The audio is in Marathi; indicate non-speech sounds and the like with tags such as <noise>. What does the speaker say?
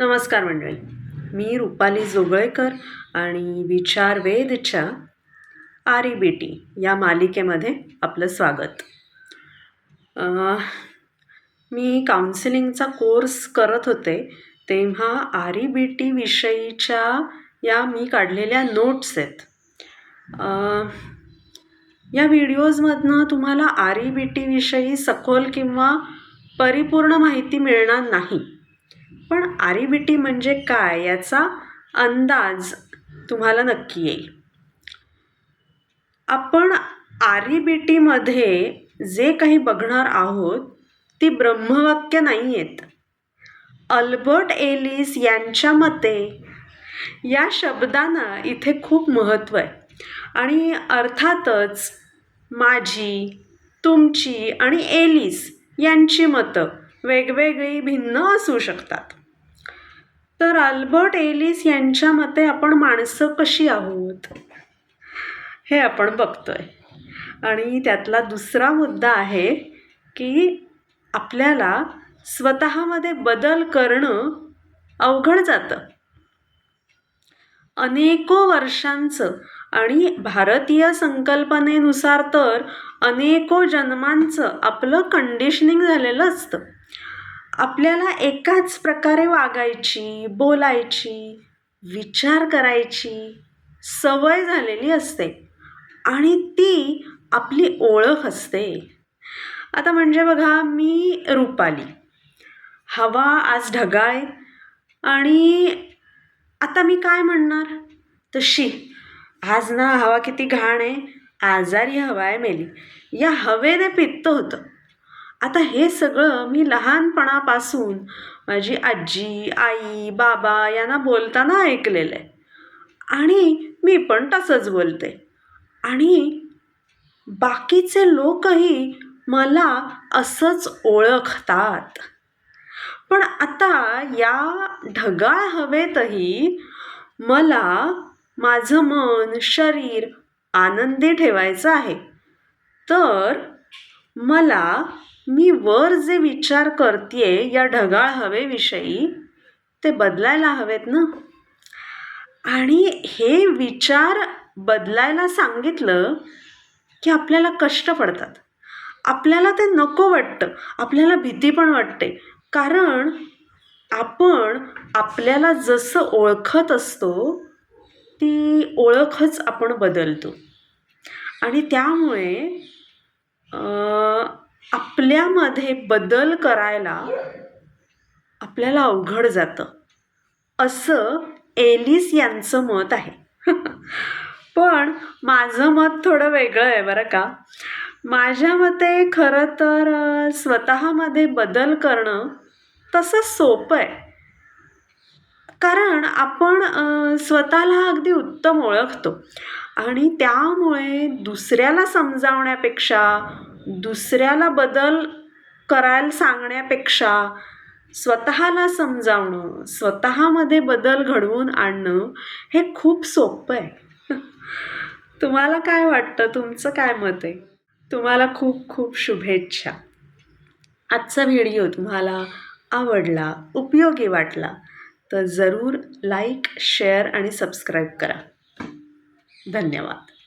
नमस्कार मंडळी. मी रुपाली जोगळेकर आणि विचार वेदच्या आरी बेटी या मालिकेमध्ये आपलं स्वागत. मी काउन्सिलिंगचा कोर्स करत होते तेव्हा आरी बेटी विषयीच्या या मी काढलेल्या नोट्स आहेत. या व्हिडिओजमधनं तुम्हाला आरी बेटीविषयी सखोल किंवा परिपूर्ण माहिती मिळणार नाही. पण आरीबिटी म्हणजे काय याचा अंदाज तुम्हाला नक्की येईल. आपण आरीबिटीमध्ये जे काही बघणार आहोत ती ब्रह्मवाक्य नाही आहेत अल्बर्ट एलिस यांच्या मते या शब्दांना इथे खूप महत्त्व आहे. आणि अर्थातच माझी तुमची आणि एलिस यांची मतं वेगवेगळी भिन्न असू शकतात. तर आल्बर्ट एलिस यांच्या मते आपण माणसं कशी आहोत? हे आपण बघतोय. आणि त्यातला दुसरा मुद्दा आहे की आपल्याला स्वतःमध्ये बदल करणं अवघड जातं. अनेको वर्षांचं आणि भारतीय संकल्पनेनुसार तर अनेको जन्मांचं आपलं कंडिशनिंग झालेलं असतं. आपल्याला एकाच प्रकारे वागायची बोलायची विचार करायची सवय झालेली असते आणि ती आपली ओळख असते. आता म्हणजे बघा मी रुपाली. हवा आज ढगाळ आणि आता मी काय म्हणणार? तशी. आज ना हवा किती घाण आहे. आजारी हवा आहे मेली. या हवेने पित्त होतं. आता हे सगळं मी लहानपणापासून माझी आजी आई बाबा यांना बोलताना ऐकलेलं आहे आणि मी पण तसंच बोलते. आणि बाकीचे लोकही मला असंच ओळखतात. पण आता या ढगाळ हवेतही मला माझं मन शरीर आनंदी ठेवायचं आहे. तर मला मी वर जे विचार करते या ढगाळ हवेविषयी ते बदलायला हवेत ना? आणि हे विचार बदलायला सांगितलं की आपल्याला कष्ट पडतात. आपल्याला ते नको वाटतं. आपल्याला भीती पण वाटते. कारण आपण आपल्याला जसं ओळखत असतो ती ओळखच आपण बदलतो. आणि त्यामुळे आपल्यामध्ये बदल करायला आपल्याला अवघड जातं. असं एलिस यांचं मत आहे. <laughs> पण माझं मत थोडं वेगळं आहे बरं का. माझ्या मते खरं तर स्वतःमध्ये बदल करणं तसं सोपं आहे. कारण आपण स्वतःला अगदी उत्तम ओळखतो. आणि त्यामुळे दुसऱ्याला समजावण्यापेक्षा दुसऱ्याला बदल करायला सांगण्यापेक्षा स्वतःला समजावणं स्वतःमध्ये बदल घडवून आणणं हे खूप सोपं आहे. <laughs> तुम्हाला काय वाटतं? तुमचं काय मत आहे? तुम्हाला खूप खूप शुभेच्छा. आजचा व्हिडिओ तुम्हाला आवडला उपयोगी वाटला तर जरूर लाईक शेअर आणि सबस्क्राईब करा. धन्यवाद.